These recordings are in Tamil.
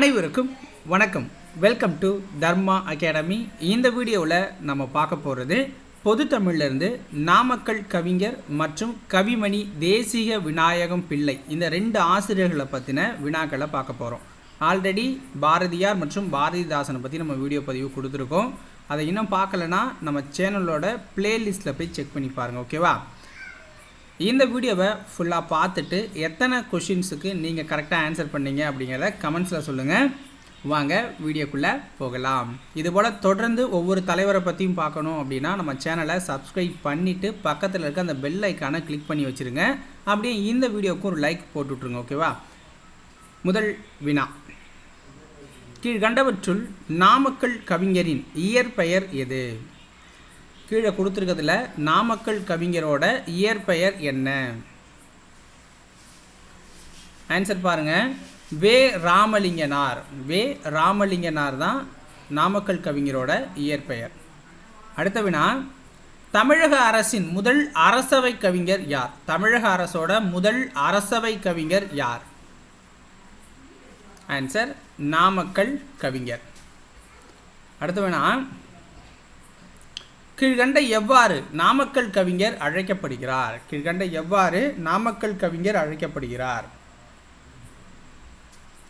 அனைவருக்கும் வணக்கம். வெல்கம் டு தர்மா அகாடமி இந்த வீடியோவில் நம்ம பார்க்க போகிறது பொது தமிழ்லேருந்து நாமக்கல் கவிஞர் மற்றும் கவிமணி தேசிக விநாயகம் பிள்ளை. இந்த ரெண்டு ஆசிரியர்களை பற்றின வினாக்களை பார்க்க போகிறோம் ஆல்ரெடி பாரதியார் மற்றும் பாரதிதாசனை பற்றி நம்ம வீடியோ பதிவு கொடுத்துருக்கோம். அதை இன்னும் பார்க்கலனா நம்ம சேனலோட பிளேலிஸ்ட்டில் போய் செக் பண்ணி பாருங்கள் ஓகேவா இந்த வீடியோவை ஃபுல்லாக பார்த்துட்டு எத்தனை கொஷின்ஸுக்கு நீங்கள் கரெக்டாக ஆன்சர் பண்ணீங்க அப்படிங்கிறத கமெண்ட்ஸில் சொல்லுங்கள் வாங்க வீடியோக்குள்ளே போகலாம். இதுபோல் தொடர்ந்து ஒவ்வொரு தலைவரை பற்றியும் பார்க்கணும் அப்படின்னா நம்ம சேனலை சப்ஸ்கிரைப் பண்ணிவிட்டு பக்கத்தில் இருக்க அந்த பெல் ஐக்கானை கிளிக் பண்ணி வச்சுருங்க. அப்படியே இந்த வீடியோவுக்கு ஒரு லைக் போட்டு விட்ருங்க ஓகேவா முதல் வினா. கீழ்கண்டவற்றுள் நாமக்கல் கவிஞரின் இயற்பெயர் எது? கீழே கொடுத்துருக்கிறதுல நாமக்கல் கவிஞரோட இயற்பெயர் என்ன? ஆன்சர் பாருங்கள் வே. ராமலிங்கனார். வே. ராமலிங்கனார் தான் நாமக்கல் கவிஞரோட இயற்பெயர். அடுத்த வினா தமிழக அரசின் முதல் அரசவை கவிஞர் யார்? தமிழக அரசோட முதல் அரசவை கவிஞர் யார்? ஆன்சர் நாமக்கல் கவிஞர். அடுத்த வினா கீழ்கண்ட எவ்வாறு நாமக்கல் கவிஞர் அழைக்கப்படுகிறார்? கீழ்கண்ட எவ்வாறு நாமக்கல் கவிஞர் அழைக்கப்படுகிறார்?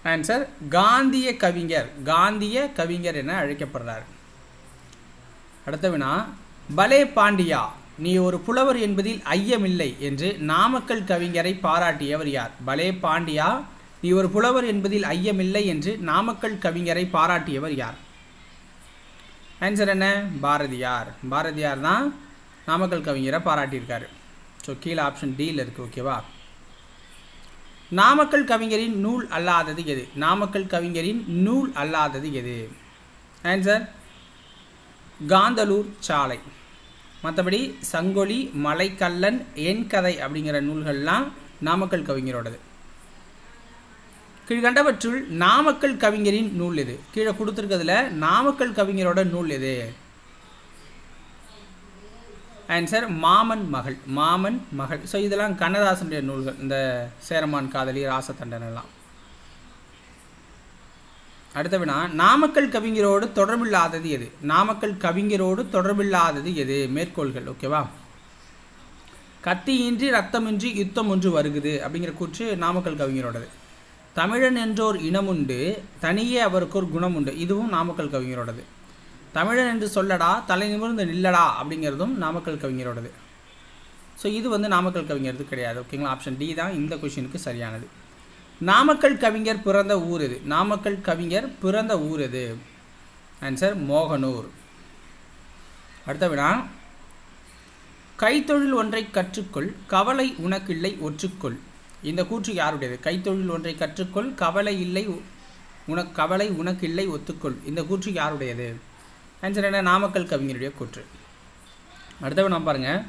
ஆன்சர் காந்திய கவிஞர். காந்திய கவிஞர் என அழைக்கப்படுறார். அடுத்த வினா பலே பாண்டியா நீ ஒரு புலவர் என்பதில் ஐயமில்லை என்று நாமக்கல் கவிஞரை பாராட்டியவர் யார்? பலே பாண்டியா நீ ஒரு புலவர் என்பதில் ஐயமில்லை என்று நாமக்கல் கவிஞரை பாராட்டியவர் யார்? ஆன்சர் என்ன? பாரதியார். பாரதியார் தான் நாமக்கல் கவிஞரை பாராட்டியிருக்காரு. ஸோ கீழே ஆப்ஷன் டியில் இருக்குது ஓகேவா நாமக்கல் கவிஞரின் நூல் அல்லாதது எது? நாமக்கல் கவிஞரின் நூல் அல்லாதது எது? ஆன்சர் காந்தலூர் சாலை. மற்றபடி சங்கொலி மலைக்கல்லன் என் கதை அப்படிங்கிற நூல்கள்லாம் நாமக்கல் கவிஞரோடது. கீழ்கண்டவற்றுள் நாமக்கல் கவிஞரின் நூல் எது? கீழே கொடுத்துருக்கிறதுல நாமக்கல் கவிஞரோட நூல் எது? ஆன்சர் மாமன் மகள். மாமன் மகள். ஸோ இதெல்லாம் கண்ணதாசனுடைய நூல்கள். இந்த சேரமான் காதலி ராசதண்டனெல்லாம் எல்லாம். அடுத்த வினா நாமக்கல் கவிஞரோடு தொடர்பில்லாதது எது? நாமக்கல் கவிஞரோடு தொடர்பில்லாதது எது? மேற்கோள்கள் ஓகேவா கத்தியின்றி ரத்தமின்றி யுத்தம் ஒன்று வருகுது அப்படிங்கிற கூற்று நாமக்கல் கவிஞரோடது. தமிழன் என்றோர் இனமுண்டு தனியே அவருக்கு ஒரு குணம் உண்டு இதுவும் நாமக்கல் கவிஞரோடது. தமிழன் என்று சொல்லடா தலை நிமிர்ந்து நில்லடா அப்படிங்கிறதும் நாமக்கல் கவிஞரோடது. ஸோ இது வந்து நாமக்கல் கவிஞரது கிடையாது ஓகேங்களா ஆப்ஷன் டி தான் இந்த கொஷினுக்கு சரியானது. நாமக்கல் கவிஞர் பிறந்த ஊர் இது நாமக்கல் கவிஞர் பிறந்த ஊர் இது ஆன்சர் மோகனூர். அடுத்த வினா. கைத்தொழில் ஒன்றை கற்றுக்கொள் கவலை உனக்கில்லை ஒற்றுக்கொள். இந்த கூற்று யாருடையது? கைத்தொழில் ஒன்றை கற்றுக்கொள் கவலை இல்லை உனக்கு கவலை உனக்கு இல்லை ஒத்துக்கொள். இந்த கூற்று யாருடையது? ஆன்சர் என்ன? நாமக்கல் கவிஞருடைய கூற்று. அடுத்தவன் நான் பாருங்கள்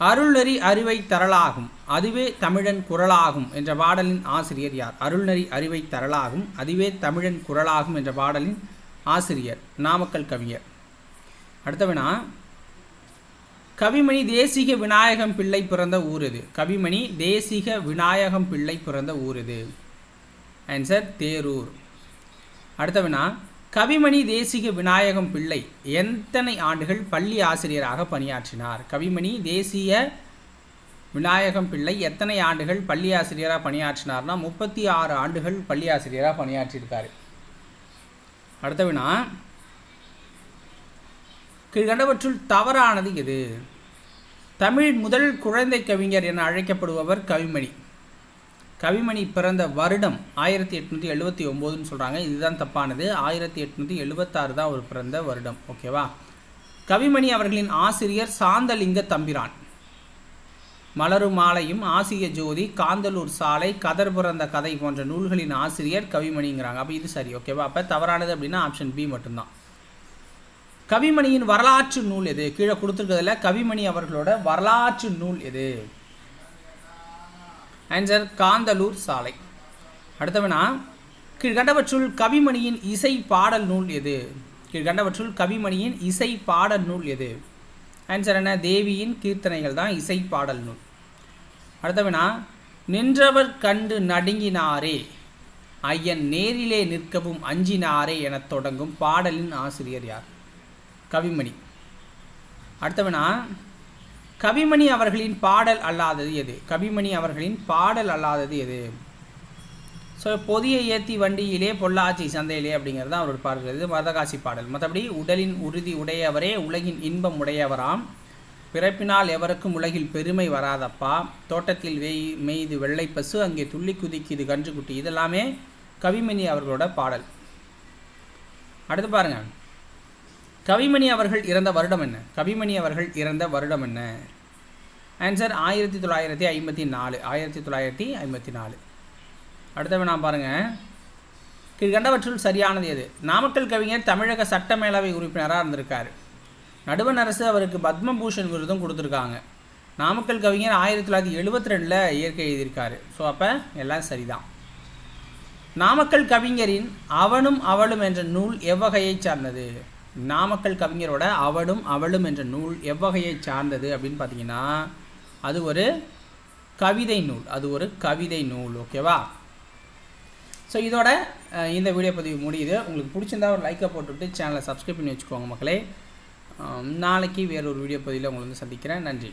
அருள்நெறி அறிவை தரலாகும் அதுவே தமிழன் குரலாகும் என்ற பாடலின் ஆசிரியர் யார்? அருள்நெறி அறிவை தரலாகும் அதுவே தமிழன் குரலாகும் என்ற பாடலின் ஆசிரியர் நாமக்கல் கவிஞர். அடுத்தவனா? கவிமணி தேசிக விநாயகம் பிள்ளை பிறந்த ஊர் இது. கவிமணி தேசிக விநாயகம் பிள்ளை பிறந்த ஊர் இது. ஆன்சர் தேரூர். அடுத்தவனா கவிமணி தேசிக விநாயகம் பிள்ளை எத்தனை ஆண்டுகள் பள்ளி ஆசிரியராக பணியாற்றினார்? கவிமணி தேசிய விநாயகம் பிள்ளை எத்தனை ஆண்டுகள் பள்ளி ஆசிரியராக பணியாற்றினார்னா முப்பத்தி ஆறு ஆண்டுகள் பள்ளி ஆசிரியராக பணியாற்றியிருக்காரு. அடுத்த வினா கீழ்கண்டவற்றுள் தவறானது எது? தமிழ் முதல் குழந்தை கவிஞர் என அழைக்கப்படுபவர் கவிமணி. கவிமணி பிறந்த வருடம் ஆயிரத்தி எட்நூற்றி எழுபத்தி ஒம்போதுன்னு சொல்கிறாங்க இதுதான் தப்பானது. ஆயிரத்தி எட்நூற்றி எழுபத்தாறு தான் அவர் பிறந்த வருடம். ஓகேவா கவிமணி அவர்களின் ஆசிரியர் சாந்தலிங்க தம்பிரான். மலரும் மாலையும் ஆசிய ஜோதி காந்தலூர் சாலை கதர் பிறந்த கதை போன்ற நூல்களின் ஆசிரியர் கவிமணிங்கிறாங்க. அப்போ இது சரி. ஓகேவா அப்போ தவறானது அப்படின்னா ஆப்ஷன் பி மட்டும்தான். கவிமணியின் வரலாற்று நூல் எது? கீழே கொடுத்துருக்கிறதுல கவிமணி அவர்களோட வரலாற்று நூல் எது? ஆன்சர் காந்தலூர் சாலை. அடுத்தவனா? கீழ்கண்டவற்றுள் கவிமணியின் இசை பாடல் நூல் எது? கீழ்கண்டவற்றுள் கவிமணியின் இசை பாடல் நூல் எது? ஆன்சர் என்ன? தேவியின் கீர்த்தனைகள் தான் இசை பாடல் நூல். அடுத்தவனா? நின்றவர் கண்டு நடுங்கினாரே ஐயன் நேரிலே நிற்கவும் அஞ்சினாரே எனத் தொடங்கும் பாடலின் ஆசிரியர் யார்? கவிமணி. அடுத்தவனா கவிமணி அவர்களின் பாடல் அல்லாதது எது? கவிமணி அவர்களின் பாடல் அல்லாதது எது? ஸோ பொதிய ஏத்தி வண்டியிலே பொள்ளாச்சி சந்தையிலே அப்படிங்கிறது தான் அவர் பாடுகிறது மதகாசி பாடல். மற்றபடி உடலின் உறுதி உடையவரே உலகின் இன்பம் உடையவராம். பிறப்பினால் எவருக்கும் உலகில் பெருமை வராதப்பா. தோட்டத்தில் வெய் மெய்து வெள்ளை பசு அங்கே துள்ளி குதிக்குது கன்றுக்குட்டி. இதெல்லாமே கவிமணி அவர்களோட பாடல். அடுத்து பாருங்கள் கவிமணி அவர்கள் இறந்த வருடம் என்ன? கவிமணி அவர்கள் இறந்த வருடம் என்ன? ஆன்சர் ஆயிரத்தி தொள்ளாயிரத்தி ஐம்பத்தி நாலு. ஆயிரத்தி தொள்ளாயிரத்தி ஐம்பத்தி நாலு. அடுத்த நான் பாருங்கள் கீழ்கண்டவற்றுள் சரியானது எது? நாமக்கல் கவிஞர் தமிழக சட்ட மேலவை உறுப்பினராக இருந்திருக்கார். நடுவண் அரசு அவருக்கு பத்மபூஷன் விருதும் கொடுத்துருக்காங்க. நாமக்கல் கவிஞர் ஆயிரத்தி தொள்ளாயிரத்தி எழுபத்தி ரெண்டில் இயற்கை எழுதியிருக்காரு. ஸோ அப்போ எல்லாம் சரிதான். நாமக்கல் கவிஞரின் அவனும் அவளும் என்ற நூல் எவ்வகையை சார்ந்தது? நாமக்கல் கவிஞரோட அவளும் அவளும் என்ற நூல் எவ்வகையை சார்ந்தது அப்படின்னு பார்த்தீங்கன்னா அது ஒரு கவிதை நூல். அது ஒரு கவிதை நூல் ஓகேவா ஸோ இதோட இந்த வீடியோ பதிவு முடியுது. உங்களுக்கு பிடிச்சிருந்தா ஒரு லைக்கை போட்டுவிட்டு சேனலை சப்ஸ்கிரைப் பண்ணி வச்சுக்கோங்க மக்களே. நாளைக்கு வேறொரு வீடியோ பதிவில் உங்களை வந்து சந்திக்கிறேன். நன்றி.